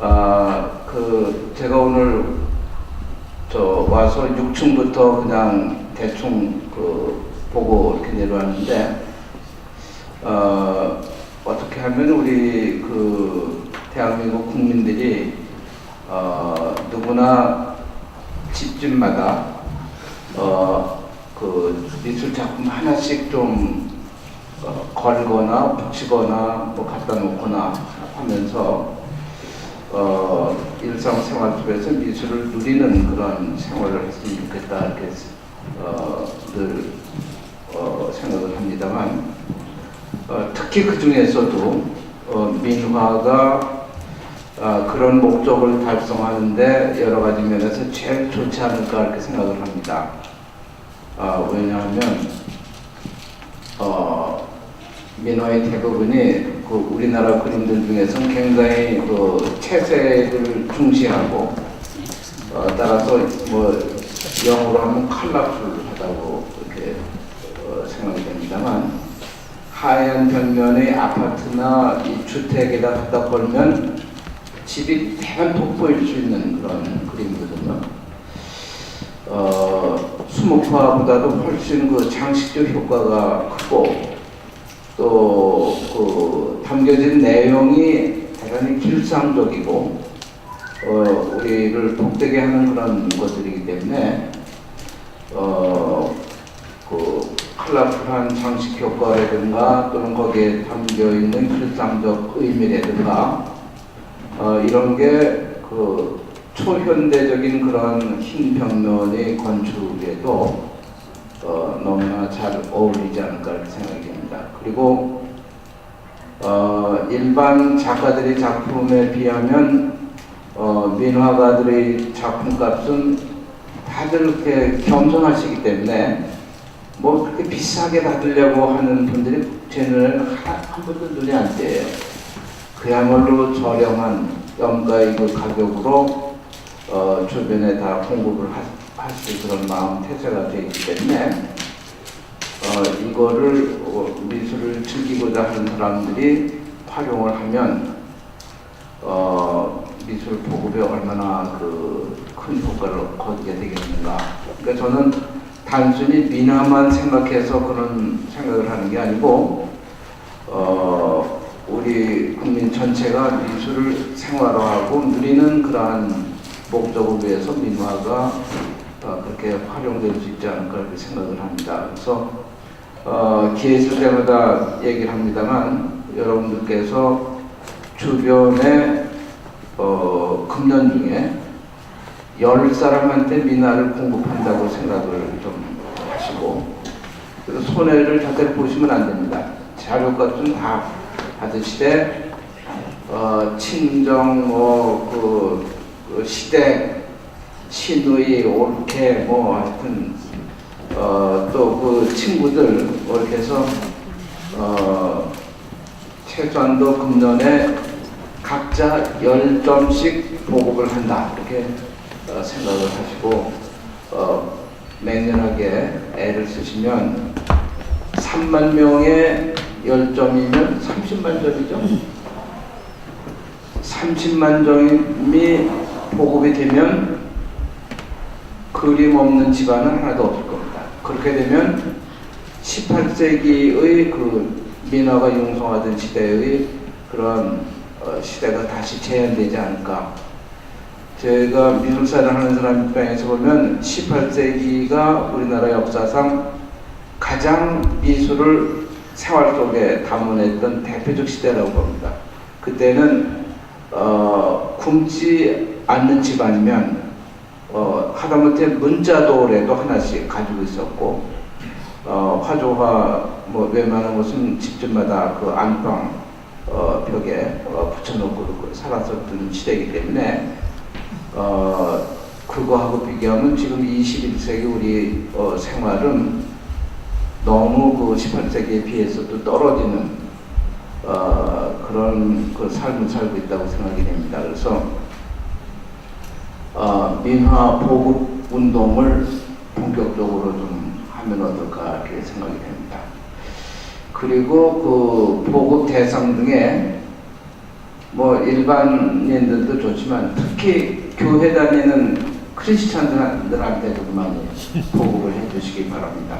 아, 그 제가 오늘 저 와서 6층부터 그냥 대충 그 보고 이렇게 내려왔는데 어, 어떻게 하면 우리 그 대한민국 국민들이 어, 누구나 집집마다 어, 그 미술 작품 하나씩 좀 어, 걸거나 붙이거나 뭐 갖다 놓거나 하면서 어, 일상생활 속에서 미술을 누리는 그런 생활을 했으면 좋겠다 이렇게 어, 늘 어, 생각을 합니다만 어, 특히 그 중에서도 어, 민화가 아, 그런 목적을 달성하는데 여러 가지 면에서 제일 좋지 않을까 이렇게 생각을 합니다. 아, 왜냐하면 어, 민화의 대부분이 그 우리나라 그림들 중에서는 굉장히 그 채색을 중시하고 어, 따라서 뭐 영어로 하면 컬러풀하다고 이렇게 어, 생각이 됩니다만 하얀 벽면의 아파트나 이 주택에다 갖다 걸면 집이 대만 돋보일 수 있는 그런 그림이거든요. 어, 수목화보다도 훨씬 그 장식적 효과가 크고 또그 담겨진 내용이 대단히 길상적이고 어, 우리를 복되게 하는 그런 것들이기 때문에 어, 그 컬러풀한 장식 효과라든가 또는 거기에 담겨 있는 길상적 의미라든가 어, 이런 게 그 초현대적인 그런 흰 벽면의 건축에도 어, 너무나 잘 어울리지 않을까 생각이 됩니다. 그리고 어, 일반 작가들의 작품에 비하면 어, 민화가들의 작품값은 다들 이렇게 겸손하시기 때문에 뭐 그렇게 비싸게 받으려고 하는 분들이 제 눈에는 한, 한 번도 눈이 안 띄어요. 그야말로 저렴한 염가의 그 가격으로 어, 주변에 다 공급을 할 수 있는 그런 마음 태세가 되어 있기 때문에 어, 이거를 어, 미술을 즐기고자 하는 사람들이 활용을 하면 어, 미술 보급에 얼마나 그 큰 효과를 거두게 되겠는가. 그러니까 저는 단순히 민화만 생각해서 그런 생각을 하는 게 아니고 어, 우리 국민 전체가 미술을 생활화하고 누리는 그러한 목적을 위해서 민화가 어, 그렇게 활용될 수 있지 않을까 생각을 합니다. 그래서 어, 기회 있을 때마다 얘기를 합니다만 여러분들께서 주변에 어, 금년 중에 열 사람한테 민화를 공급한다고 생각을 좀 하시고 손해를 절대 보시면 안 됩니다. 자료값은 다 받으시되 어, 친정 뭐그 그 시댁 친누이 올케 뭐 하여튼 어, 또그 친구들 뭐 이렇게 해서 어, 최소한도 금년에 각자 10점씩 보급을 한다 이렇게 어, 생각을 하시고 어, 맹렬하게 애를 쓰시면 3만 명의 10점이면 30만 점이죠. 30만 점이 보급이 되면 그림 없는 집안은 하나도 없을 겁니다. 그렇게 되면 18세기의 그 민화가 융성하던 시대의 그런 어, 시대가 다시 재현되지 않을까. 제가 미술사를 하는 사람 입장에서 보면 18세기가 우리나라 역사상 가장 미술을 생활 속에 담아냈던 대표적 시대라고 봅니다. 그때는 어, 굶지 않는 집안이면 어, 하다못해 문자도라도 하나씩 가지고 있었고 어, 화조화 뭐 웬만한 것은 집집마다 그 안방 어, 벽에 어, 붙여놓고 그 살았었던 시대이기 때문에 어, 그거하고 비교하면 지금 21세기 우리 어, 생활은 너무 그 18세기에 비해서도 떨어지는 어, 그런 그 삶을 살고 있다고 생각이 됩니다. 그래서 어, 민화 보급 운동을 본격적으로 좀 하면 어떨까 이렇게 생각이 됩니다. 그리고 그 보급 대상 중에 뭐 일반인들도 좋지만 특히 교회 다니는 크리스찬들한테도 많이 보급을 해주시기 바랍니다.